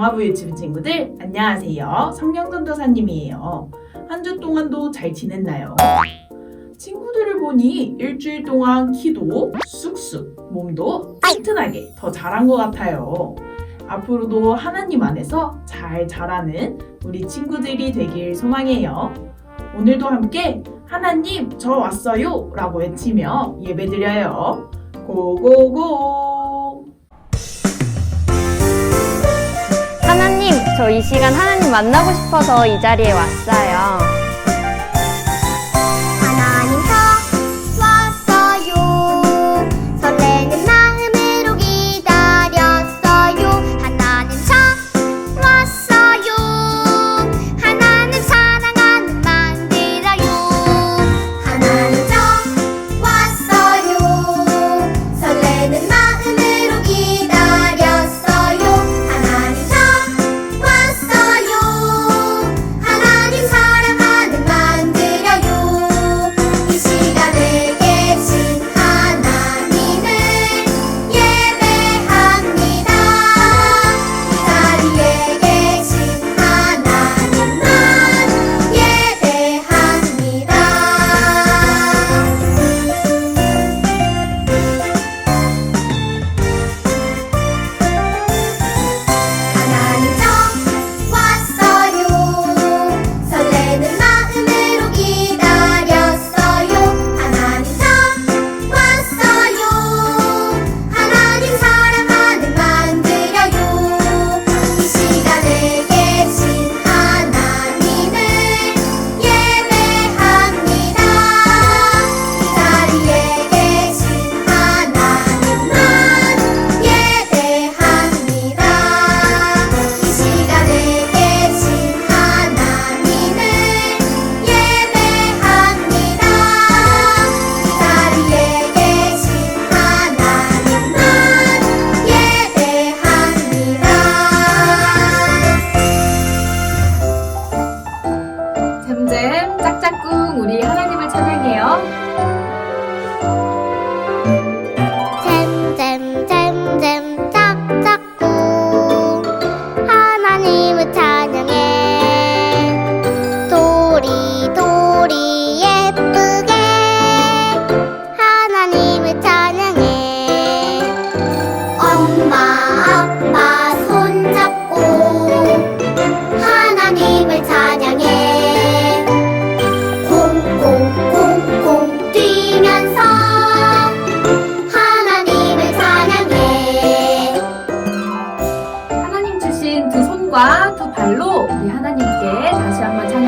러브 유치부 친구들 안녕하세요. 성경전도사님이에요. 한 주 동안도 잘 지냈나요? 친구들을 보니 일주일 동안 키도 쑥쑥, 몸도 튼튼하게 더 자란 것 같아요. 앞으로도 하나님 안에서 잘 자라는 우리 친구들이 되길 소망해요. 오늘도 함께 하나님 저 왔어요 라고 외치며 예배드려요. 고고고! 하나님, 저 이 시간 하나님 만나고 싶어서 이 자리에 왔어요.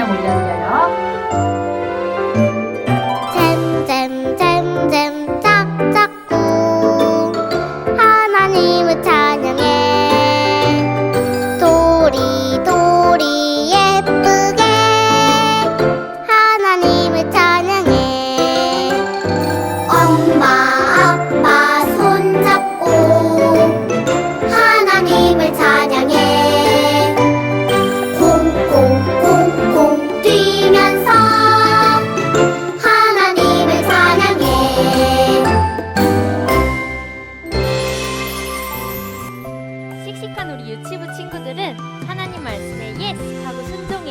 Mình. 친구들은 하나님 말씀에 예스 하고 순종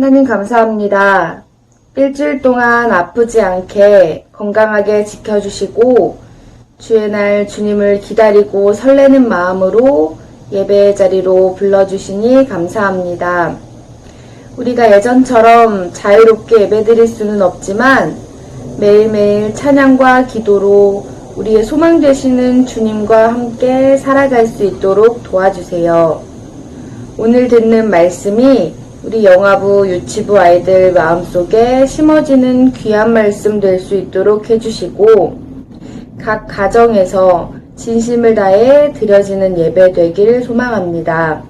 하나님 감사합니다. 일주일 동안 아프지 않게 건강하게 지켜주시고 주의 날 주님을 기다리고 설레는 마음으로 예배 자리로 불러주시니 감사합니다. 우리가 예전처럼 자유롭게 예배 드릴 수는 없지만 매일매일 찬양과 기도로 우리의 소망 되시는 주님과 함께 살아갈 수 있도록 도와주세요. 오늘 듣는 말씀이 우리 영화부 유치부 아이들 마음속에 심어지는 귀한 말씀 될 수 있도록 해주시고 각 가정에서 진심을 다해 드려지는 예배 되길 소망합니다.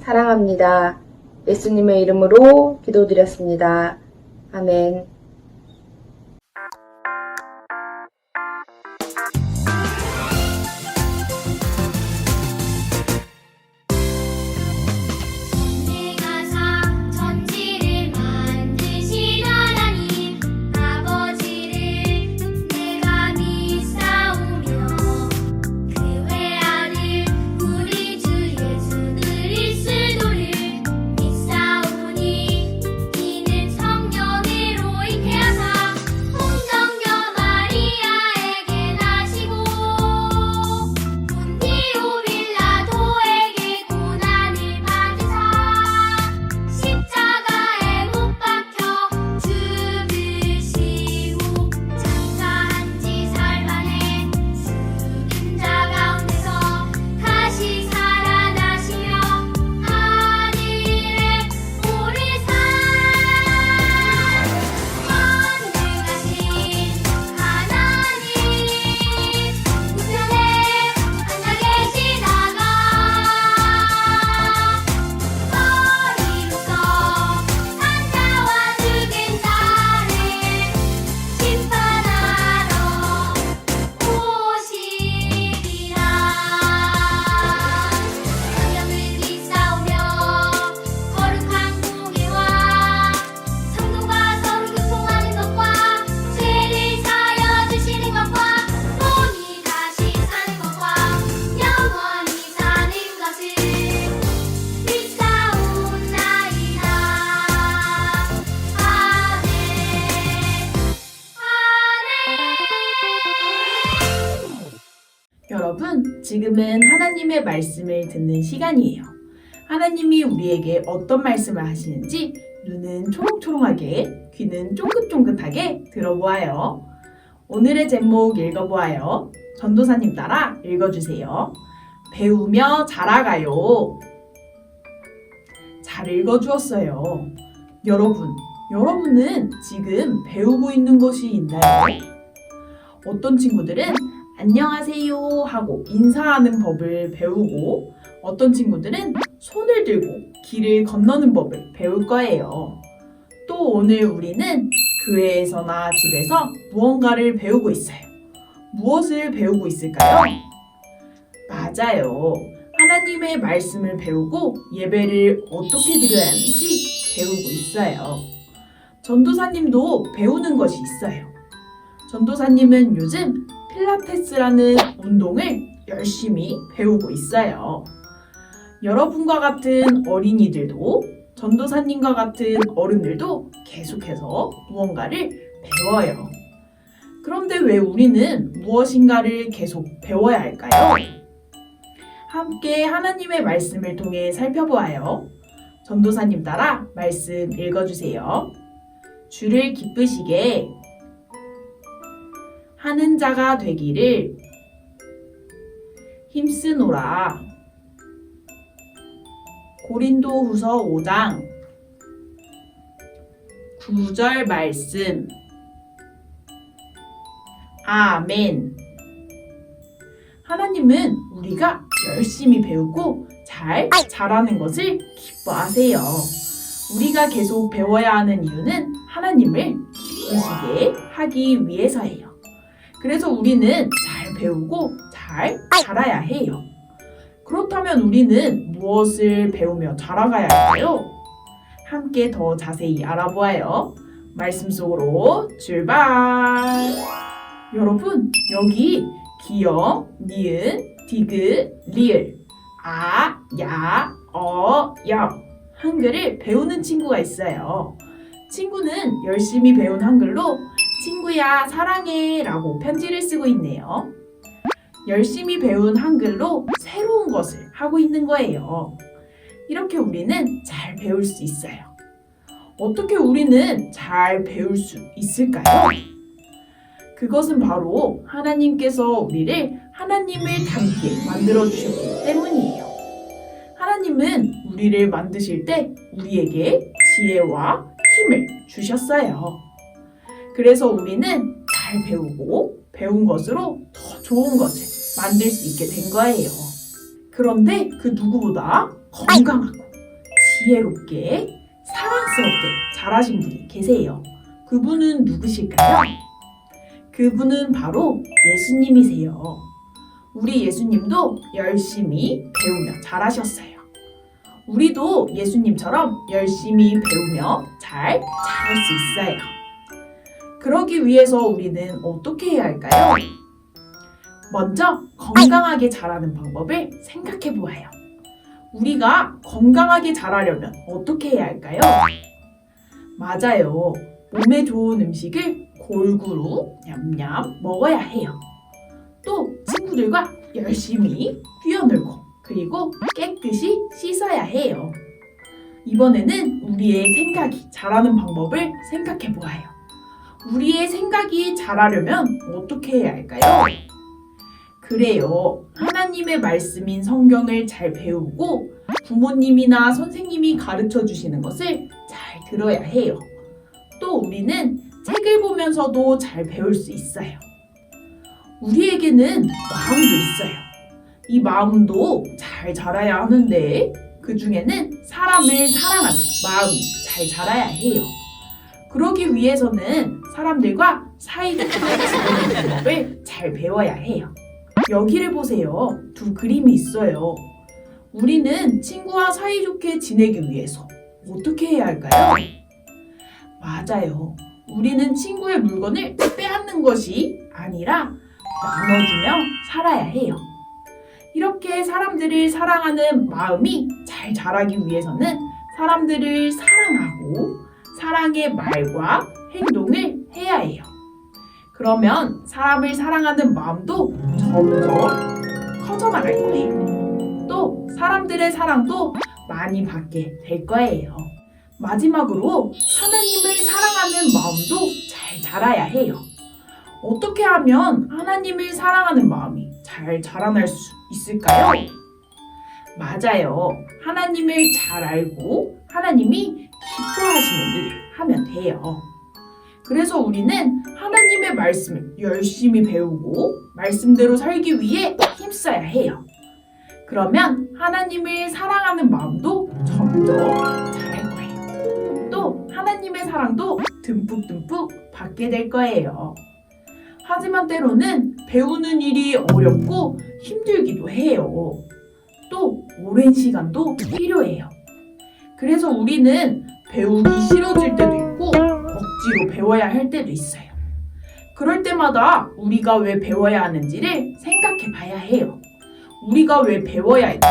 사랑합니다. 예수님의 이름으로 기도드렸습니다. 아멘. 여러분, 지금은 하나님의 말씀을 듣는 시간이에요. 하나님이 우리에게 어떤 말씀을 하시는지 눈은 초롱초롱하게, 귀는 쫑긋쫑긋하게 들어보아요. 오늘의 제목 읽어보아요. 전도사님 따라 읽어주세요. 배우며 자라가요. 잘 읽어주었어요. 여러분, 여러분은 지금 배우고 있는 것이 있나요? 어떤 친구들은 안녕하세요 하고 인사하는 법을 배우고 어떤 친구들은 손을 들고 길을 건너는 법을 배울 거예요. 또 오늘 우리는 교회에서나 집에서 무언가를 배우고 있어요. 무엇을 배우고 있을까요? 맞아요. 하나님의 말씀을 배우고 예배를 어떻게 드려야 하는지 배우고 있어요. 전도사님도 배우는 것이 있어요. 전도사님은 요즘 필라테스라는 운동을 열심히 배우고 있어요. 여러분과 같은 어린이들도 전도사님과 같은 어른들도 계속해서 무언가를 배워요. 그런데 왜 우리는 무엇인가를 계속 배워야 할까요? 함께 하나님의 말씀을 통해 살펴보아요. 전도사님 따라 말씀 읽어주세요. 주를 기쁘시게 하는 자가 되기를 힘쓰노라. 고린도 후서 5장 9절 말씀. 아멘. 하나님은 우리가 열심히 배우고 잘 잘하는 것을 기뻐하세요. 우리가 계속 배워야 하는 이유는 하나님을 기쁘시게 하기 위해서예요. 그래서 우리는 잘 배우고 잘 자라야 해요. 그렇다면 우리는 무엇을 배우며 자라가야 할까요? 함께 더 자세히 알아보아요. 말씀 속으로 출발! 여러분, 여기 기역, 니은, 디귿, 리을, 아, 야, 어, 여. 한글을 배우는 친구가 있어요. 친구는 열심히 배운 한글로 친구야 사랑해 라고 편지를 쓰고 있네요. 열심히 배운 한글로 새로운 것을 하고 있는 거예요. 이렇게 우리는 잘 배울 수 있어요. 어떻게 우리는 잘 배울 수 있을까요? 그것은 바로 하나님께서 우리를 하나님을 닮게 만들어 주셨기 때문이에요. 하나님은 우리를 만드실 때 우리에게 지혜와 힘을 주셨어요. 그래서 우리는 잘 배우고 배운 것으로 더 좋은 것을 만들 수 있게 된 거예요. 그런데 그 누구보다 건강하고 지혜롭게 사랑스럽게 자라신 분이 계세요. 그분은 누구실까요? 그분은 바로 예수님이세요. 우리 예수님도 열심히 배우며 잘하셨어요. 우리도 예수님처럼 열심히 배우며 잘 잘할 수 있어요. 그러기 위해서 우리는 어떻게 해야 할까요? 먼저 건강하게 자라는 방법을 생각해 보아요. 우리가 건강하게 자라려면 어떻게 해야 할까요? 맞아요. 몸에 좋은 음식을 골고루 냠냠 먹어야 해요. 또 친구들과 열심히 뛰어놀고 그리고 깨끗이 씻어야 해요. 이번에는 우리의 생각이 자라는 방법을 생각해 보아요. 우리의 생각이 자라려면 어떻게 해야 할까요? 그래요. 하나님의 말씀인 성경을 잘 배우고 부모님이나 선생님이 가르쳐 주시는 것을 잘 들어야 해요. 또 우리는 책을 보면서도 잘 배울 수 있어요. 우리에게는 마음도 있어요. 이 마음도 잘 자라야 하는데 그 중에는 사람을 사랑하는 마음이 잘 자라야 해요. 그러기 위해서는 사람들과 사이좋게 지내는 방법을 잘 배워야 해요. 여기를 보세요. 두 그림이 있어요. 우리는 친구와 사이좋게 지내기 위해서 어떻게 해야 할까요? 맞아요. 우리는 친구의 물건을 빼앗는 것이 아니라 나눠주며 살아야 해요. 이렇게 사람들을 사랑하는 마음이 잘 자라기 위해서는 사람들을 사랑하고 사랑의 말과 행동을 해야 해요. 그러면 사람을 사랑하는 마음도 점점 커져 나갈 거예요. 또 사람들의 사랑도 많이 받게 될 거예요. 마지막으로 하나님을 사랑하는 마음도 잘 자라야 해요. 어떻게 하면 하나님을 사랑하는 마음이 잘 자라날 수 있을까요? 맞아요. 하나님을 잘 알고 하나님이 기뻐하시는 일을 하면 돼요. 그래서 우리는 하나님의 말씀을 열심히 배우고 말씀대로 살기 위해 힘써야 해요. 그러면 하나님을 사랑하는 마음도 점점 자랄 거예요. 또 하나님의 사랑도 듬뿍듬뿍 받게 될 거예요. 하지만 때로는 배우는 일이 어렵고 힘들기도 해요. 또 오랜 시간도 필요해요. 그래서 우리는 배우기 싫어질 때도 억지로 배워야 할 때도 있어요. 그럴 때마다 우리가 왜 배워야 하는지를 생각해 봐야 해요. 우리가 왜 배워야 했죠?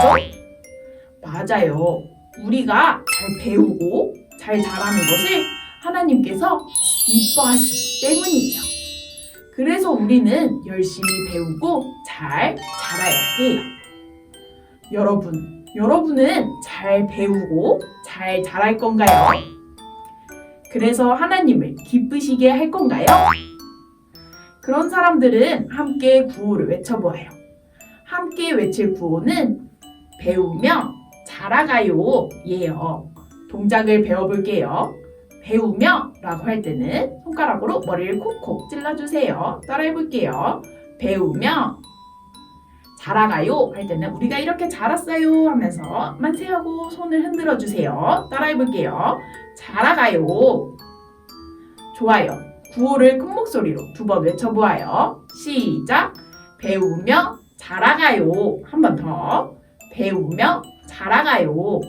맞아요. 우리가 잘 배우고 잘 잘하는 것을 하나님께서 이뻐하시기 때문이에요. 그래서 우리는 열심히 배우고 잘 자라야 해요. 여러분, 여러분은 잘 배우고 잘 자랄 건가요? 그래서 하나님을 기쁘시게 할 건가요? 그런 사람들은 함께 구호를 외쳐보아요. 함께 외칠 구호는 배우며 자라가요 예요. 동작을 배워볼게요. 배우며 라고 할 때는 손가락으로 머리를 콕콕 찔러주세요. 따라해볼게요. 배우며 자라가요 할 때는 우리가 이렇게 자랐어요 하면서 만세하고 손을 흔들어 주세요. 따라해 볼게요. 자라가요. 좋아요. 구호를 큰 목소리로 두 번 외쳐보아요. 시작. 배우며 자라가요. 한 번 더. 배우며 자라가요.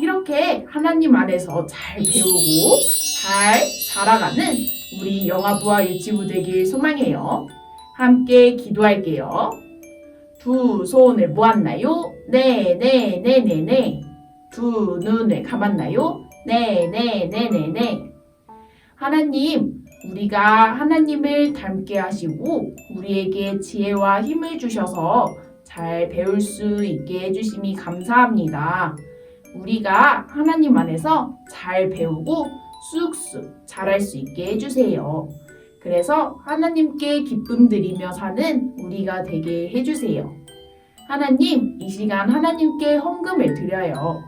이렇게 하나님 안에서 잘 배우고 잘 자라가는 우리 영아부와 유치부 되길 소망해요. 함께 기도할게요. 두 손을 모았나요? 네, 네, 네, 네, 네. 두 눈을 감았나요? 네, 네, 네, 네, 네. 하나님, 우리가 하나님을 닮게 하시고 우리에게 지혜와 힘을 주셔서 잘 배울 수 있게 해주심이 감사합니다. 우리가 하나님 안에서 잘 배우고 쑥쑥 잘할 수 있게 해주세요. 그래서 하나님께 기쁨 드리며 사는 우리가 되게 해주세요. 하나님, 이 시간 하나님께 헌금을 드려요.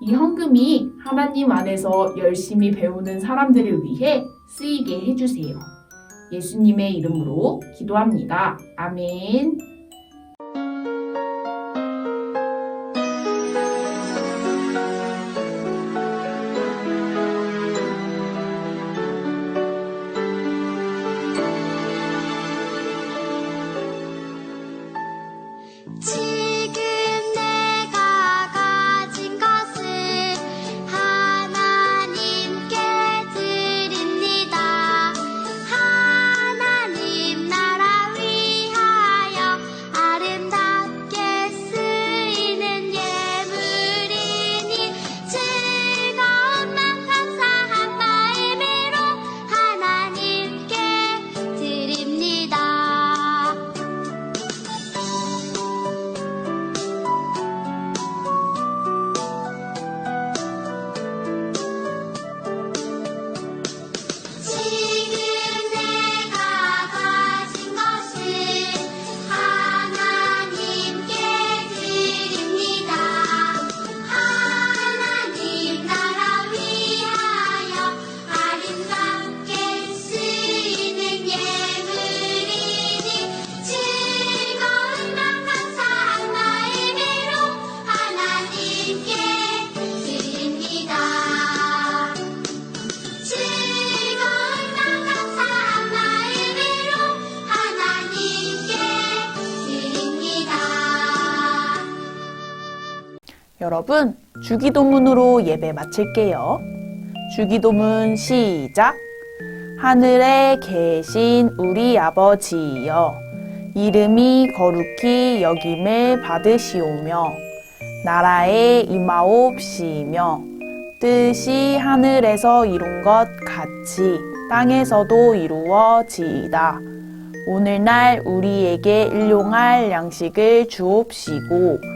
이 헌금이 하나님 안에서 열심히 배우는 사람들을 위해 쓰이게 해주세요. 예수님의 이름으로 기도합니다. 아멘. 여러분, 주기도문으로 예배 마칠게요. 주기도문 시작. 하늘에 계신 우리 아버지여, 이름이 거룩히 여김을 받으시오며, 나라에 임하옵시며, 뜻이 하늘에서 이룬 것 같이 땅에서도 이루어지이다. 오늘날 우리에게 일용할 양식을 주옵시고,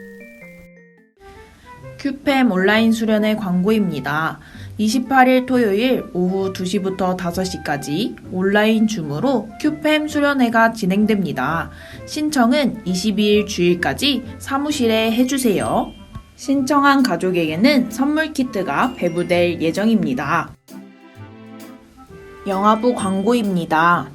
큐팸 온라인 수련회 광고입니다. 28일 토요일 오후 2시부터 5시까지 온라인 줌으로 큐팸 수련회가 진행됩니다. 신청은 22일 주일까지 사무실에 해주세요. 신청한 가족에게는 선물 키트가 배부될 예정입니다. 영화부 광고입니다.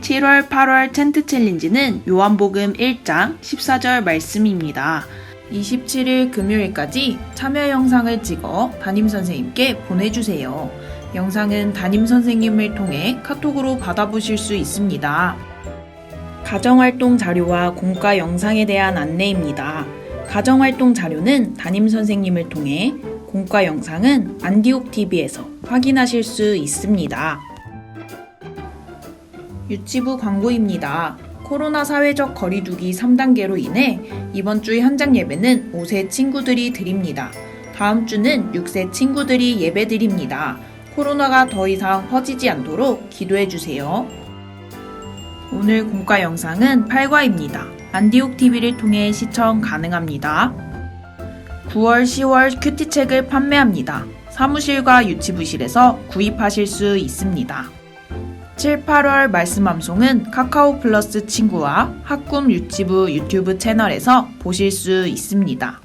7월, 8월 텐트 챌린지는 요한복음 1장 14절 말씀입니다. 27일 금요일까지 참여 영상을 찍어 담임 선생님께 보내주세요. 영상은 담임 선생님을 통해 카톡으로 받아보실 수 있습니다. 가정활동 자료와 공과 영상에 대한 안내입니다. 가정활동 자료는 담임 선생님을 통해 공과 영상은 안디옥 TV에서 확인하실 수 있습니다. 유치부 광고입니다. 코로나 사회적 거리두기 3단계로 인해 이번 주 현장 예배는 5세 친구들이 드립니다. 다음 주는 6세 친구들이 예배 드립니다. 코로나가 더 이상 퍼지지 않도록 기도해 주세요. 오늘 공과 영상은 8과입니다. 안디옥 TV를 통해 시청 가능합니다. 9월, 10월 큐티책을 판매합니다. 사무실과 유치부실에서 구입하실 수 있습니다. 7, 8월 말씀 암송은 카카오 플러스 친구와 학꿈 유치부 유튜브 채널에서 보실 수 있습니다.